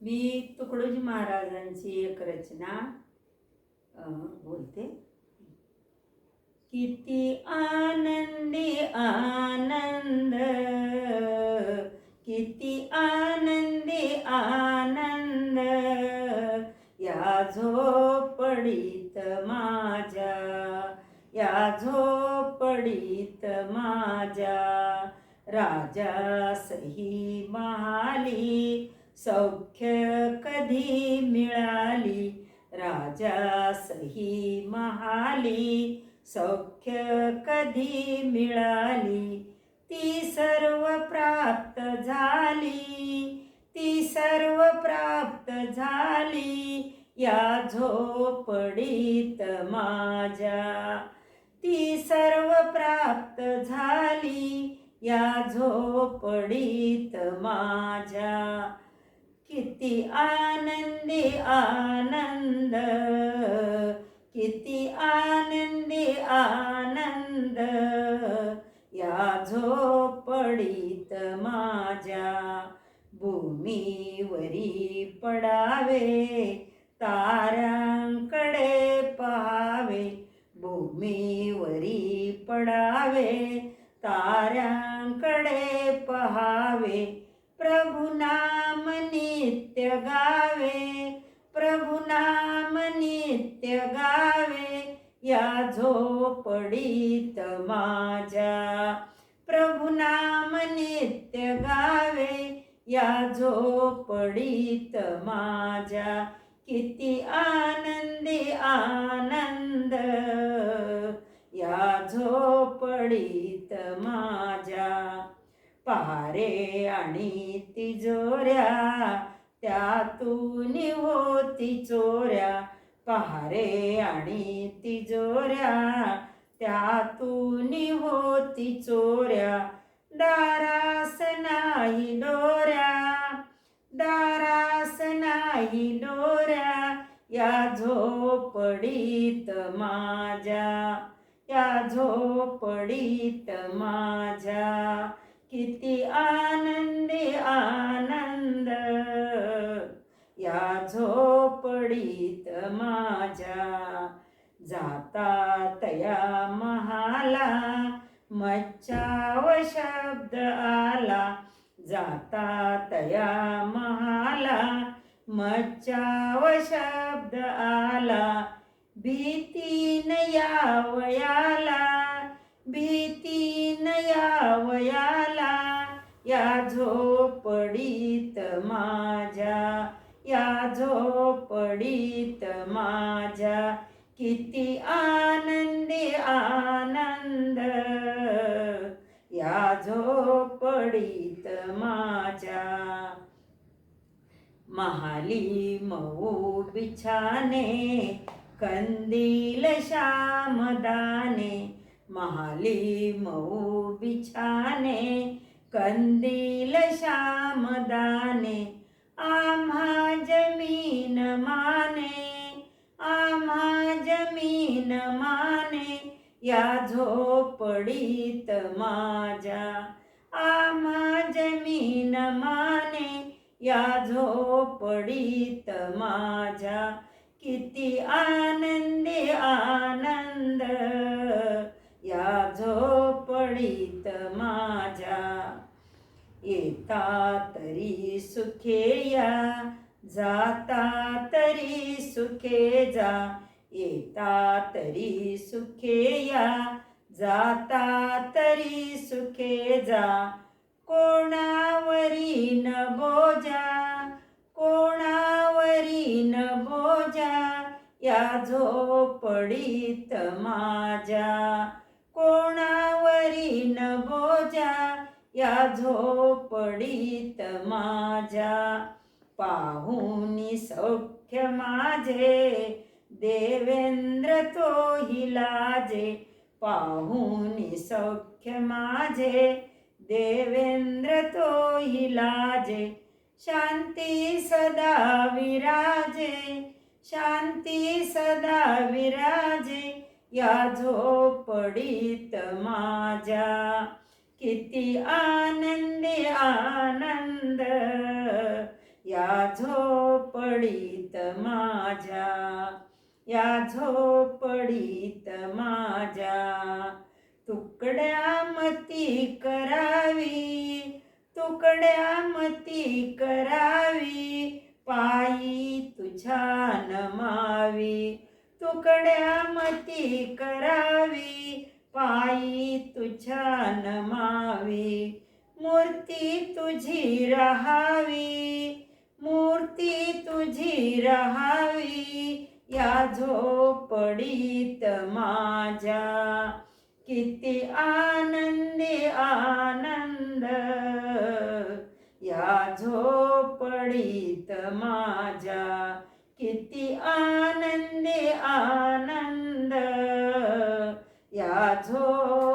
मी तुकडोजी महाराजांची एक रचना बोलते. किती आनंदी आनंद किती आनंदी आनंद या झोपडीत माझ्या या झोपडीत माझ्या राजा सही महाली सौख्य कधी मिळाली राजा सही महाली. सौख्य कधी मिळाली ती सर्व प्राप्त झाली. ती सर्व प्राप्त झाली या झोपडीत माझ्या. ती सर्व प्राप्त झाली या झोपडीत माझ्या. किती आनंदी आनंद किती आनंदी आनंद. या झोपडीत माझ्या भूमीवरी पडावे ताऱ्यांकडे पहावे भूमीवरी पडावे. गावे प्रभु नाम नित्य गावे या झोपडीत माझ्या. प्रभु नाम नित्य गावे या झोपडीत माझ्या. किती आनंदी आनंद या झोपडीत माझ्या. पहारे आणि तिजोऱ्या त्यातून होती चोऱ्या पहारे आणि तिजोऱ्या त्यातून होती चोऱ्या दारास नाही डोऱ्या दारास नाही डोऱ्या या झोपडीत माझ्या. या झोपडीत माझ्या. किती आनंदी आनंद झोपडीत माझ्या. जाता तया महाला मच्छाव शब्द आला. जाता तया महाला मच्छाव शब्द आला. भीतीन यावयाला भीतीन यावयाला. या झोपडीत माझ्या या झोप पडीत माझ्या. किती आनंदी आनंद. या झोपडीत माझ्या. महाली मऊ बिछाने कंदील श्यामदाने महाली मऊ बिछाने कंदील श्यामदाने आम्हा जमीन माने आम्हा जमीन माने या झोपडीत माझ्या. आम्हा जमीन माने या झोपडीत माझ्या. किती आनंदी आनंद या झोपडीत माझ्या. येता तरी सुखे या जाता तरी सुखे जा. येता तरी सुखे या जाता तरी सुखे जा. कोणावरी न बोजा कोणावरी न बोजा या झोपडीत माझ्या. कोणावरी न बोजा या झोपडीत माझ्या पाहुनी सौख्य माझे. देवेंद्र तो हिलाजे पाहुनी सौख्य माझे. देवेंद्र तो हिलाजे शांती सदा विराजे. शांती सदा विराजे या झोपडीत माझ्या किती आनंदी आनंद. या झोपडीत माझ्या या झोपडीत माझ्या. तुकड्या मती करावी तुकड्या मती करावी. मूर्ती तुझी राहावी मूर्ती तुझी राहावी या झोपडीत माझ्या. किती आनंदी आनंद या झोपडीत माझ्या. किती आनंदी आनंद या झोप